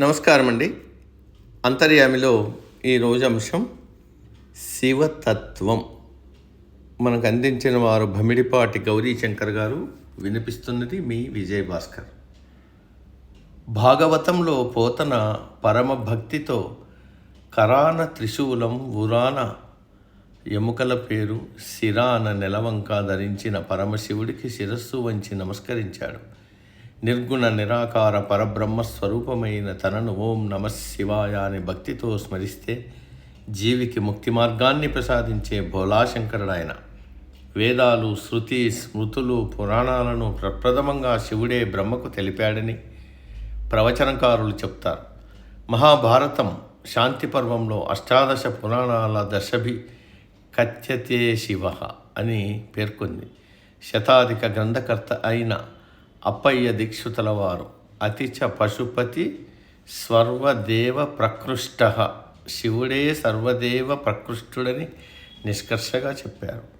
నమస్కారం అండి అంతర్యామిలో ఈరోజు అంశం శివతత్వం. మనకు అందించిన వారు భమిడిపాటి గౌరీ శంకర్ గారు వినిపిస్తున్నది మీ విజయ్ భాస్కర్ భాగవతంలో పోతన పరమ భక్తితో కరాన త్రిశూలం ఉరాన ఎముకల పేరు శిరాన నెలవంక ధరించిన పరమశివుడికి శిరస్సు వంచి నమస్కరించాడు. నిర్గుణ నిరాకార పరబ్రహ్మ స్వరూపమైన తనను ఓం నమ శివాయ భక్తితో స్మరిస్తే జీవికి ముక్తి మార్గాన్ని ప్రసాదించే భోలాశంకరుడాయన వేదాలు శృతి స్మృతులు పురాణాలను ప్రప్రథమంగా శివుడే బ్రహ్మకు తెలిపాడని ప్రవచనకారులు చెప్తారు. మహాభారతం శాంతి పర్వంలో అష్టాదశ పురాణాల దశభి కథ్యతే శివ అని పేర్కొంది. శతాధిక గ్రంథకర్త అయిన అప్పయ్య దీక్షితుల వారు. అతిచ పశుపతి సర్వదేవ ప్రకృష్ట. శివుడే సర్వదేవ ప్రకృష్టుడని నిష్కర్షగా చెప్పారు.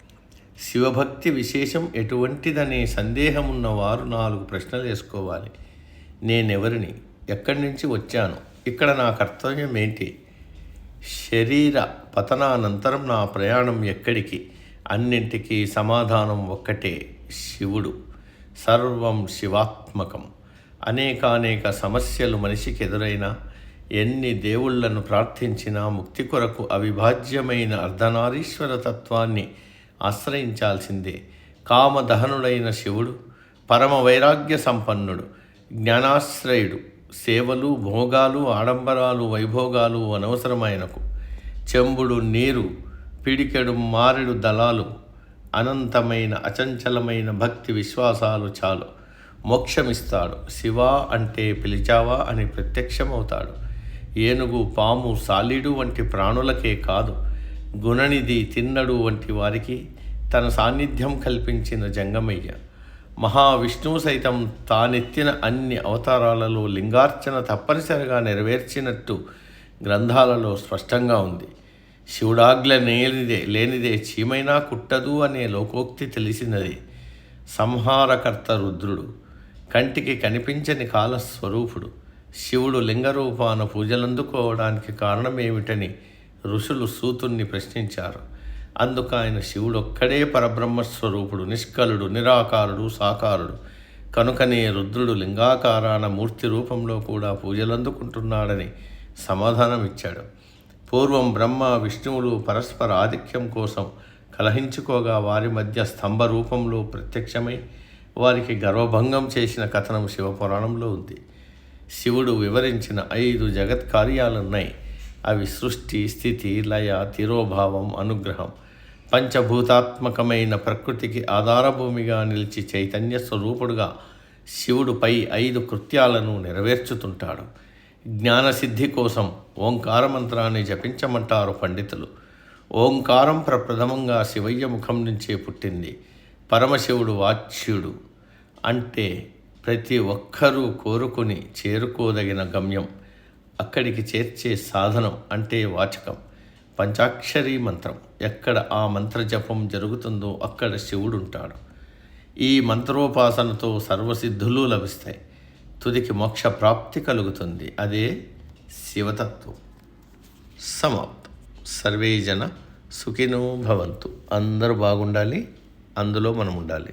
శివభక్తి విశేషం ఎటువంటిదనే సందేహం ఉన్నవారు నాలుగు ప్రశ్నలు వేసుకోవాలి. నేనెవరిని? ఎక్కడి నుంచి వచ్చాను? ఇక్కడ నా కర్తవ్యం ఏంటి శరీర పతనానంతరం నా ప్రయాణం ఎక్కడికి? అన్నింటికీ సమాధానం ఒక్కటే. శివుడు. సర్వం శివాత్మకం. అనేకానేక సమస్యలు మనిషికి ఎదురైనా ఎన్ని దేవుళ్ళను ప్రార్థించినా ముక్తి కొరకు అవిభాజ్యమైన అర్ధనారీశ్వర తత్వాన్ని ఆశ్రయించాల్సిందే. కామదహనుడైన శివుడు పరమ వైరాగ్య సంపన్నుడు జ్ఞానాశ్రయుడు సేవలు భోగాలు ఆడంబరాలు వైభోగాలు అనవసరమైనకు. చెంబుడు నీరు పిడికెడు మారెడు దళాలు అనంతమైన అచంచలమైన భక్తి విశ్వాసాలు చాలు. మోక్షమిస్తాడు. శివ అంటే పిలిచావా అని ప్రత్యక్షమవుతాడు. ఏనుగు పాము సాలీడు వంటి ప్రాణులకే కాదు. గుణనిధి తిన్నడు వంటి వారికి తన సాన్నిధ్యం కల్పించిన జంగమయ్య. మహావిష్ణువు సైతం తానెత్తిన అన్ని అవతారాలలో లింగార్చన తప్పనిసరిగా నెరవేర్చినట్టు గ్రంథాలలో స్పష్టంగా ఉంది. శివుడాగ్ల లేనిదే లేనిదే చీమైనా కుట్టదు అనే లోకోక్తి తెలిసినది. సంహారకర్త రుద్రుడు కంటికి కనిపించని కాలస్వరూపుడు. శివుడు లింగరూపాన పూజలందుకోవడానికి కారణమేమిటని ఋషులు సూతుణ్ణి ప్రశ్నించారు. అందుకు ఆయన శివుడొక్కడే పరబ్రహ్మస్వరూపుడు నిష్కలుడు నిరాకారుడు సాకారుడు. కనుకనే రుద్రుడు లింగాకారాన మూర్తి రూపంలో కూడా పూజలందుకుంటున్నాడని సమాధానమిచ్చాడు. పూర్వం బ్రహ్మ విష్ణువులు పరస్పర ఆధిక్యం కోసం కలహించుకోగా వారి మధ్య స్తంభ రూపంలో ప్రత్యక్షమై వారికి గర్వభంగం చేసిన కథనం శివపురాణంలో ఉంది. శివుడు వివరించిన ఐదు జగత్ కార్యాలున్నాయి. అవి సృష్టి స్థితి లయ తిరోభావం అనుగ్రహం. పంచభూతాత్మకమైన ప్రకృతికి ఆధారభూమిగా నిలిచి చైతన్య స్వరూపుడుగా శివుడు పై ఐదు కృత్యాలను నెరవేర్చుతుంటాడు. జ్ఞానసిద్ధి కోసం ఓంకార మంత్రాన్ని జపించమంటారు పండితులు. ఓంకారం ప్రప్రథమంగా శివయ్య ముఖం నుంచే పుట్టింది. పరమశివుడు వాచ్యుడు అంటే ప్రతి ఒక్కరూ కోరుకుని చేరుకోదగిన గమ్యం. అక్కడికి చేర్చే సాధనం అంటే వాచకం. పంచాక్షరీ మంత్రం. ఎక్కడ ఆ మంత్ర జపం జరుగుతుందో అక్కడ శివుడు ఉంటాడు ఈ మంత్రోపాసనతో సర్వసిద్ధులు లభిస్తాయి. తుదికి మోక్ష ప్రాప్తి కలుగుతుంది. అదే శివతత్వం. సమాప్తం. సర్వే జన సుఖినో భవంతు. అందరూ బాగుండాలి. అందులో మనం ఉండాలి